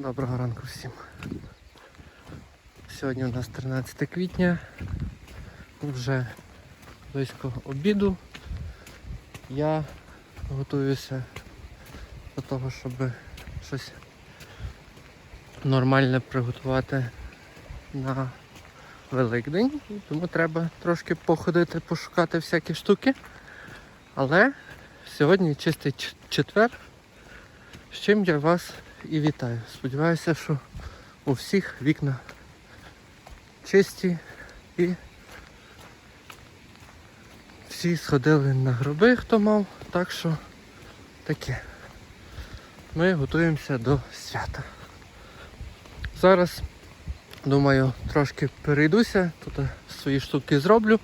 Доброго ранку всім. Сьогодні у нас 13 квітня, вже близько обіду. Я готуюся до того, щоб щось нормальне приготувати на Великдень. Тому треба трошки походити, пошукати всякі штуки. Але сьогодні чистий четвер, з чим я вас і вітаю. Сподіваюся, що у всіх вікна чисті і всі сходили на гроби, хто мав, так що таке. Ми готуємося до свята. Зараз, думаю, трошки перейдуся, тут свої штуки зроблю.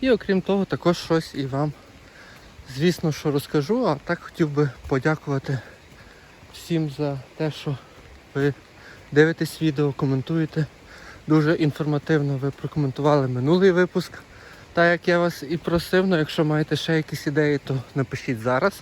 І окрім того, також щось і вам, звісно, що розкажу, а так хотів би подякувати всім за те, що ви дивитесь відео, коментуєте. Дуже інформативно ви прокоментували минулий випуск. Так як я вас і просив, ну якщо маєте ще якісь ідеї, то напишіть зараз.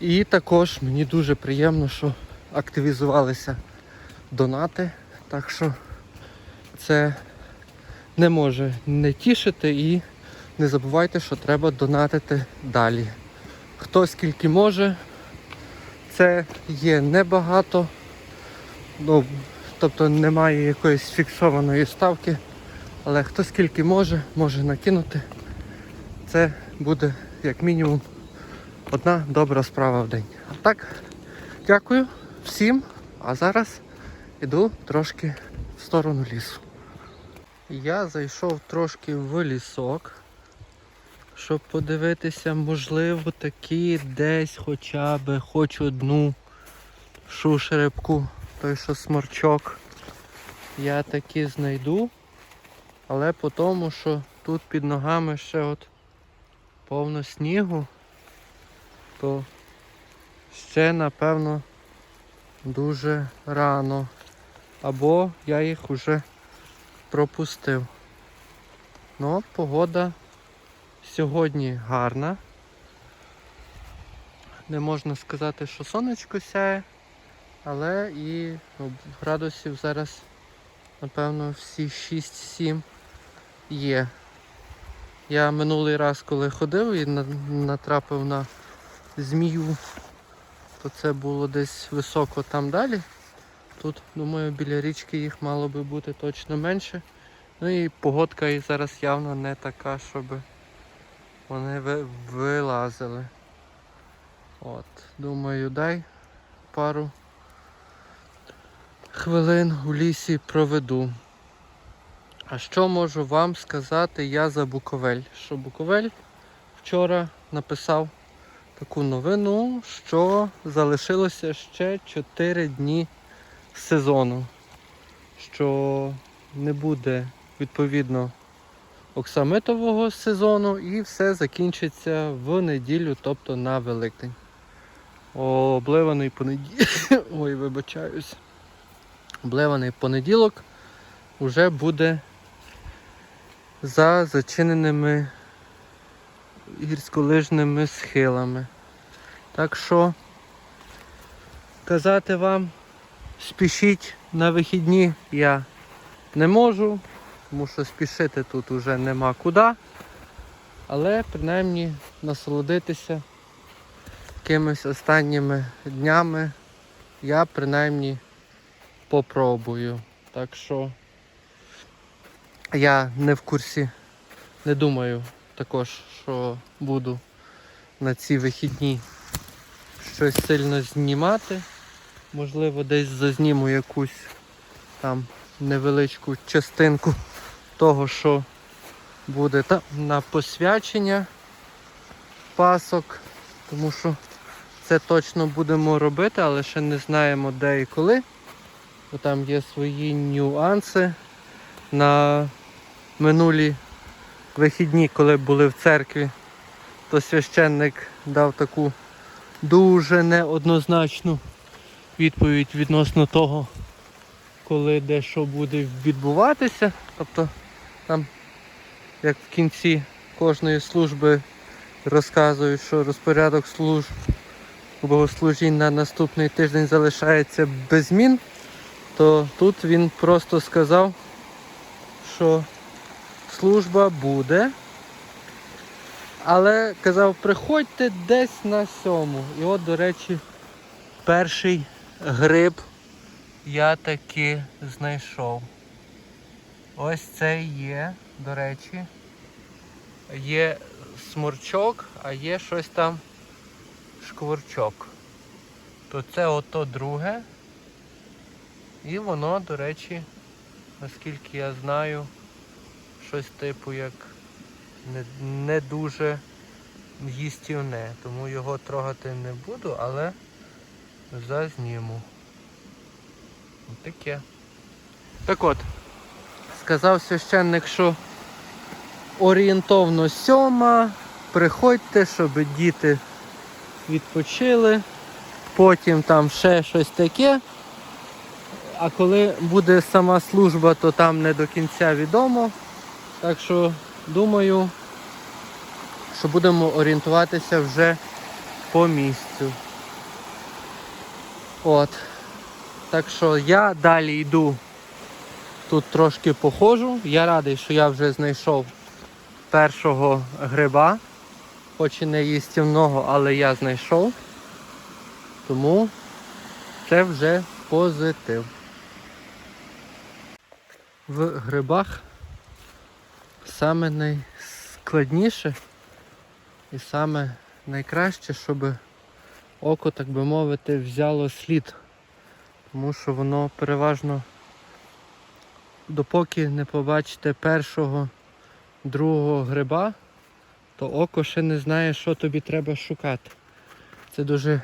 І також мені дуже приємно, що активізувалися донати. Так що це не може не тішити і не забувайте, що треба донатити далі. Хто скільки може, це є небагато, ну, тобто немає якоїсь фіксованої ставки, але хто скільки може, може накинути. Це буде як мінімум одна добра справа в день. А так, дякую всім, а зараз іду трошки в сторону лісу. Я зайшов трошки в лісок, щоб подивитися, можливо, такі десь хоча б хоч одну шушеребку, той що сморчок. Я таки знайду, але по тому, що тут під ногами ще от повно снігу, то ще напевно дуже рано. Або я їх уже пропустив. Ну, погода сьогодні гарна. Не можна сказати, що сонечко сяє, але і градусів зараз, напевно, всі 6-7 є. Я минулий раз, коли ходив і натрапив на змію, то це було десь високо там далі. Тут, думаю, біля річки їх мало би бути точно менше. Ну і погодка і зараз явно не така, щоб вони вилазили. От, думаю, дай пару хвилин у лісі проведу. А що можу вам сказати я за Буковель? Що Буковель вчора написав таку новину, що залишилося ще 4 дні сезону, що не буде відповідно оксамитового сезону і все закінчиться в неділю, тобто на Великдень. Обливаний понеділок. Ой, вибачаюсь. Обливаний понеділок вже буде за зачиненими гірськолижними схилами. Так що казати вам спішіть на вихідні я не можу, тому що спішити тут уже нема куди. Але принаймні насолодитися якимись останніми днями я принаймні попробую. Так що я не в курсі, не думаю також, що буду на ці вихідні щось сильно знімати. Можливо, десь зазніму якусь там невеличку частинку того, що буде там на посвячення пасок, тому що це точно будемо робити, але ще не знаємо де і коли. Бо там є свої нюанси. На минулі вихідні, коли були в церкві, то священник дав таку дуже неоднозначну відповідь відносно того, коли де що буде відбуватися. Тобто там, як в кінці кожної служби розказують, що розпорядок служб богослужінь на наступний тиждень залишається без змін. то тут він просто сказав, що служба буде. Але казав, приходьте десь на сьому. І от, до речі, перший гриб я таки знайшов. Ось це є, до речі. Є смурчок, а є щось там шкворчок. То це ото друге. І воно, до речі, наскільки я знаю, щось типу як не, не дуже їстівне. Тому його трогати не буду, але зазніму. Таке. Так от, сказав священник, що орієнтовно сьома, приходьте, щоб діти відпочили, потім там ще щось таке. А коли буде сама служба, то там не до кінця відомо. Так що думаю, що будемо орієнтуватися вже по місцю. От. Так що я далі йду. Тут трошки походжу. Я радий, що я вже знайшов першого гриба. Хоч і не їстівного, але я знайшов. Тому це вже позитив. В грибах саме найскладніше і саме найкраще, щоб око, так би мовити, взяло слід. Тому що воно переважно, допоки не побачите першого, другого гриба, то око ще не знає, що тобі треба шукати. Це дуже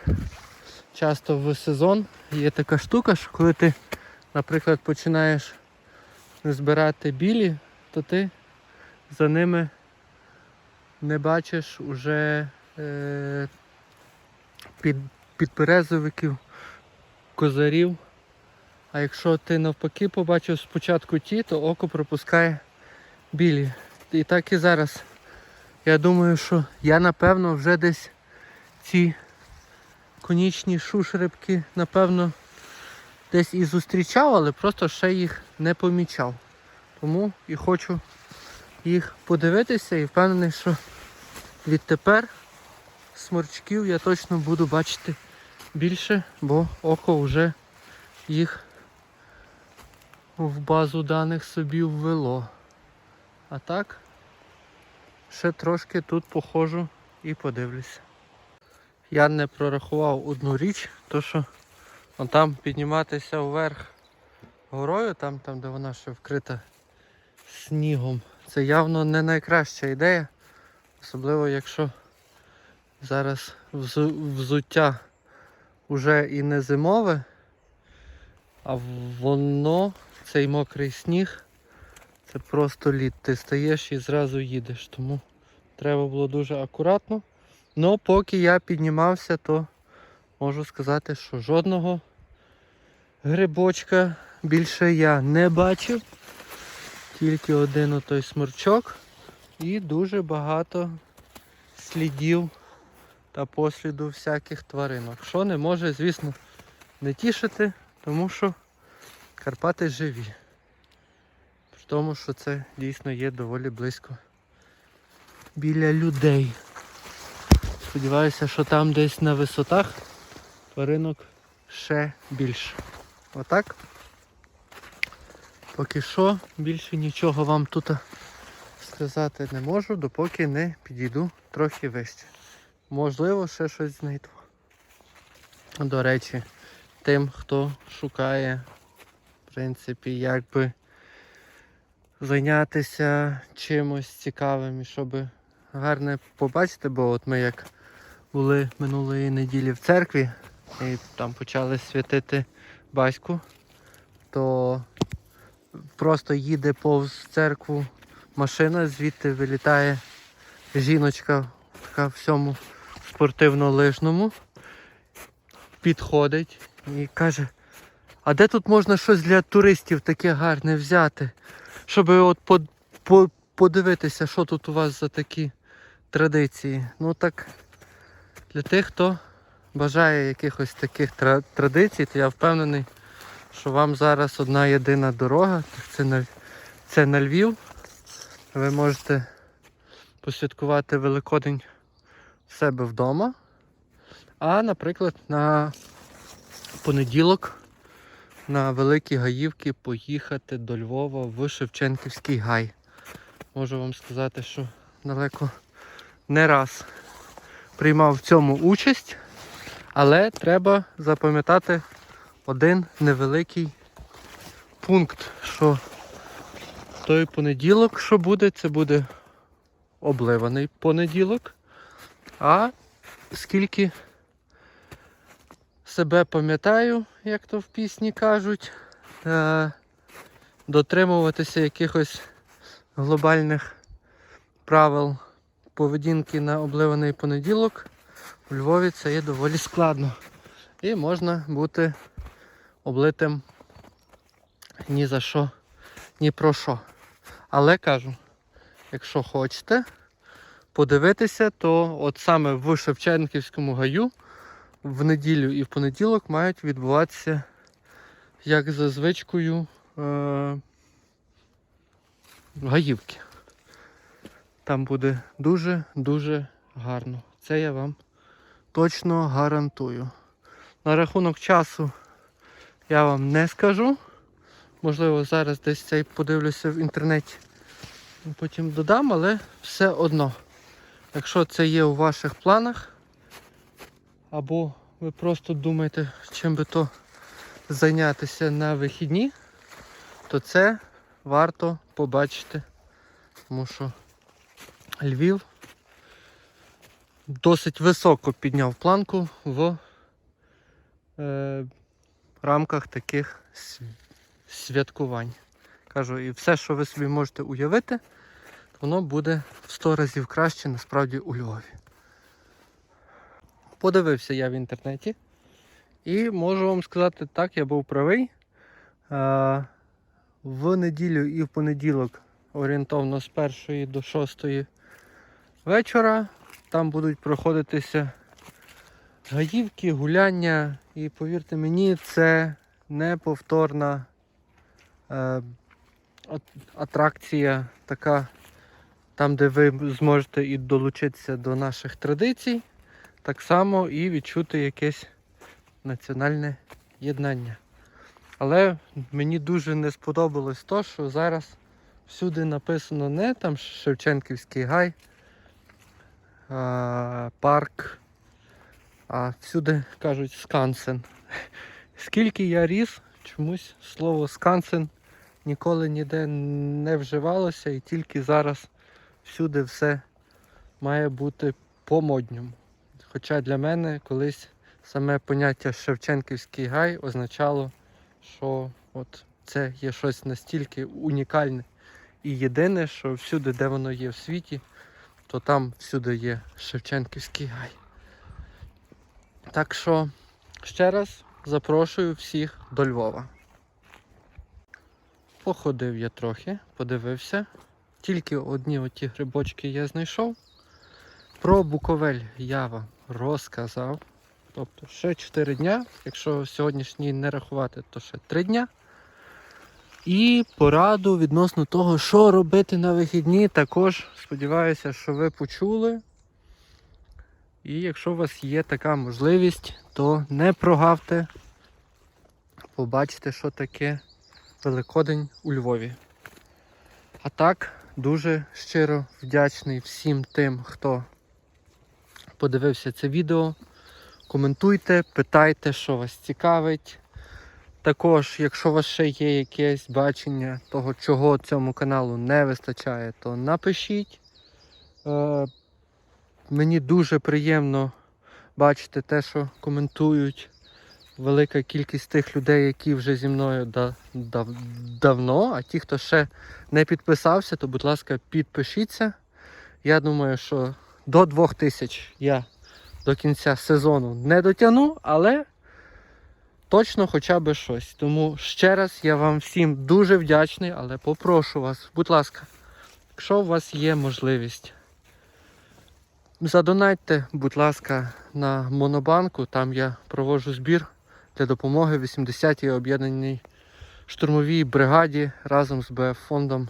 часто в сезон є така штука, що коли ти, наприклад, починаєш збирати білі, то ти за ними не бачиш уже е, під, підберезовиків, козарів. А якщо ти навпаки побачив спочатку ті, то око пропускає білі. І так і зараз. Я думаю, що я напевно вже десь ці конічні шушеребки, напевно, десь і зустрічав, але просто ще їх не помічав. Тому і хочу їх подивитися і впевнений, що відтепер сморчків я точно буду бачити більше, бо око вже їх в базу даних собі ввело. А так, ще трошки тут походжу і подивлюся. Я не прорахував одну річ, то що там підніматися вверх горою, там, там де вона ще вкрита снігом. Це явно не найкраща ідея. Особливо якщо зараз взуття вже і не зимове, а воно, цей мокрий сніг, це просто лід. Ти стаєш і зразу їдеш. Тому треба було дуже акуратно. Ну, поки я піднімався, то можу сказати, що жодного грибочка більше я не бачив. Тільки один отой сморчок і дуже багато слідів та посліду всяких тваринок. Що не може, звісно, не тішити, тому що Карпати живі. При тому, що це дійсно є доволі близько біля людей. Сподіваюся, що там десь на висотах тваринок ще більше. Отак. Поки що більше нічого вам тут сказати не можу, допоки не підійду трохи вище. Можливо, ще щось знайду. До речі, тим, хто шукає, в принципі, як би зайнятися чимось цікавим щоб гарне побачити, бо от ми як були минулої неділі в церкві і там почали святити батьку, то просто їде повз церкву машина, звідти вилітає жіночка така всьому спортивно-лижному, підходить і каже, а де тут можна щось для туристів таке гарне взяти, щоб от по, по, подивитися, що тут у вас за такі традиції. Ну так, для тих, хто бажає якихось таких тра- традицій, то я впевнений, що вам зараз одна єдина дорога, це на, це на Львів. Ви можете посвяткувати Великодень в себе вдома. А, наприклад, на понеділок на Великі Гаївки поїхати до Львова в Шевченківський гай. Можу вам сказати, що далеко не раз приймав в цьому участь, але треба запам'ятати один невеликий пункт, що той понеділок, що буде, це буде обливаний понеділок. А скільки себе пам'ятаю, як то в пісні кажуть, е, дотримуватися якихось глобальних правил поведінки на обливаний понеділок у Львові це є доволі складно. І можна бути облитим ні за що, ні про що. Але кажу, якщо хочете подивитися, то от саме в Шевченківському гаю в неділю і в понеділок мають відбуватися, як за звичкою, е- гаївки. Там буде дуже-дуже гарно. Це я вам точно гарантую. На рахунок часу я вам не скажу. Можливо, зараз десь цей подивлюся в інтернеті. Потім додам, але все одно. Якщо це є у ваших планах, або ви просто думаєте, чим би то зайнятися на вихідні, то це варто побачити. Тому що Львів досить високо підняв планку в е, рамках таких святкувань. Кажу, і все, що ви собі можете уявити, воно буде в 100 разів краще насправді у Львові. Подивився я в інтернеті і можу вам сказати, так, я був правий. В неділю і в понеділок орієнтовно з 1 до 6 вечора. Там будуть проходитися гаївки, гуляння. І повірте мені, це неповторна е, атракція, така, там, де ви зможете і долучитися до наших традицій, так само і відчути якесь національне єднання. Але мені дуже не сподобалось то, що зараз всюди написано не там Шевченківський гай, а, парк, а всюди кажуть скансен. Скільки я ріс, чомусь слово скансен ніколи ніде не вживалося і тільки зараз всюди все має бути по-модньому. Хоча для мене колись саме поняття Шевченківський гай означало, що от це є щось настільки унікальне і єдине, що всюди, де воно є в світі, то там всюди є Шевченківський гай. Так що ще раз запрошую всіх до Львова. Походив я трохи, подивився. Тільки одні оті грибочки я знайшов. Про Буковель я вам розказав. Тобто ще 4 дня, якщо сьогоднішній не рахувати, то ще 3 дня. І пораду відносно того, що робити на вихідні, також сподіваюся, що ви почули. І якщо у вас є така можливість, то не прогавте побачите, що таке Великодень у Львові. А так, дуже щиро вдячний всім тим, хто подивився це відео. Коментуйте, питайте, що вас цікавить. Також, якщо у вас ще є якесь бачення того, чого цьому каналу не вистачає, то напишіть. Е, мені дуже приємно бачити те, що коментують велика кількість тих людей, які вже зі мною да, дав, давно. А ті, хто ще не підписався, то будь ласка, підпишіться. Я думаю, що до 2000 я до кінця сезону не дотягну, але точно хоча б щось. Тому ще раз я вам всім дуже вдячний, але попрошу вас, будь ласка, якщо у вас є можливість, задонайте, будь ласка, на Монобанку, там я проводжу збір для допомоги 80-й об'єднаній штурмовій бригаді разом з БФ фондом.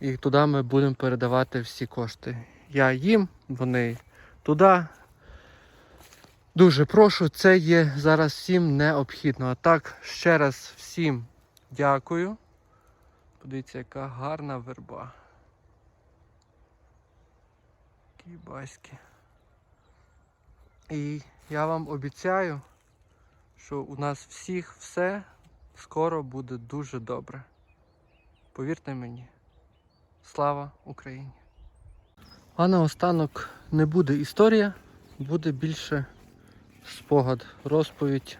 І туди ми будемо передавати всі кошти. Я їм, вони туди. Дуже прошу, це є зараз всім необхідно. А так, ще раз всім дякую. Подивіться, яка гарна верба. Кібаськи. І я вам обіцяю, що у нас всіх все скоро буде дуже добре. Повірте мені. Слава Україні! А наостанок не буде історія, буде більше спогад, розповідь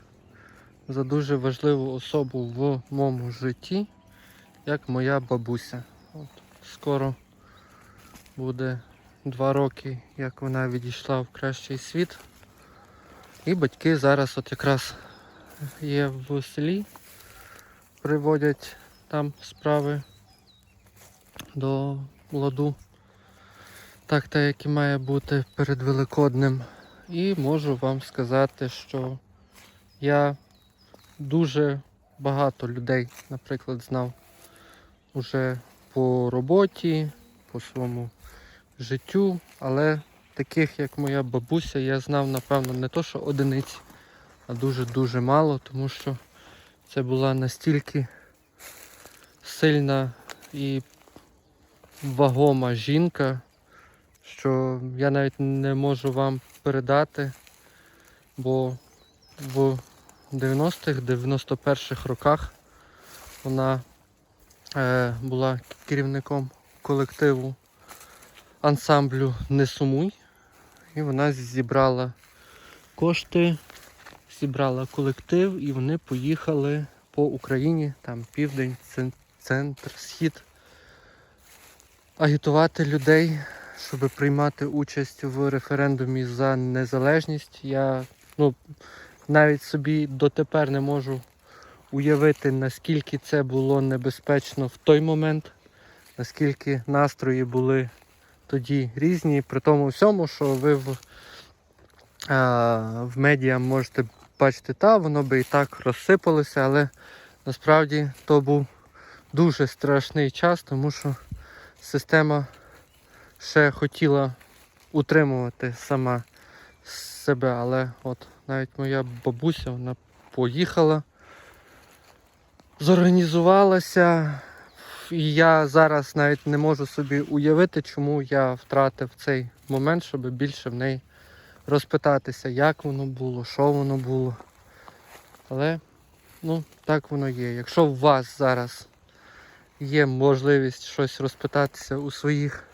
за дуже важливу особу в моєму житті, як моя бабуся. От, скоро буде два роки, як вона відійшла в кращий світ. І батьки зараз от якраз є в селі, приводять там справи до ладу. Так, так як і має бути перед Великоднем. І можу вам сказати, що я дуже багато людей, наприклад, знав уже по роботі, по своєму життю, але таких, як моя бабуся, я знав, напевно, не то, що одиниці, а дуже-дуже мало, тому що це була настільки сильна і вагома жінка, що я навіть не можу вам передати, бо в 90-х, 91-х роках вона е, була керівником колективу ансамблю Не сумуй. І вона зібрала кошти, зібрала колектив і вони поїхали по Україні, там південь, центр, схід, агітувати людей, щоб приймати участь в референдумі за незалежність. Я ну, навіть собі дотепер не можу уявити, наскільки це було небезпечно в той момент, наскільки настрої були тоді різні, при тому всьому, що ви в, а, в медіа можете бачити, та воно би і так розсипалося, але насправді то був дуже страшний час, тому що система ще хотіла утримувати сама себе, але от навіть моя бабуся вона поїхала, зорганізувалася. І я зараз навіть не можу собі уявити, чому я втратив цей момент, щоб більше в неї розпитатися, як воно було, що воно було. Але ну, так воно є. Якщо у вас зараз є можливість щось розпитатися у своїх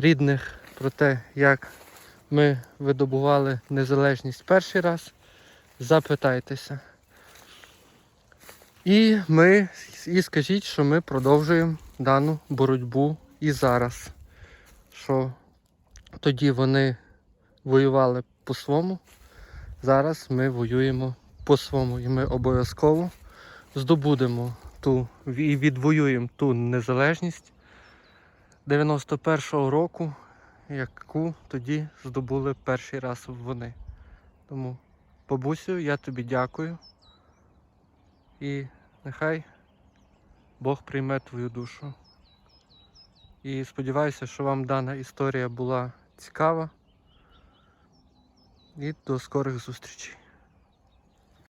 рідних про те, як ми видобували незалежність перший раз, запитайтеся. І ми і скажіть, що ми продовжуємо дану боротьбу і зараз. Що тоді вони воювали по-своєму, зараз ми воюємо по-своєму. І ми обов'язково здобудемо ту і відвоюємо ту незалежність 91-го року, яку тоді здобули перший раз вони. Тому, бабусю, я тобі дякую. І нехай Бог прийме твою душу. І сподіваюся, що вам дана історія була цікава. І до скорих зустрічей.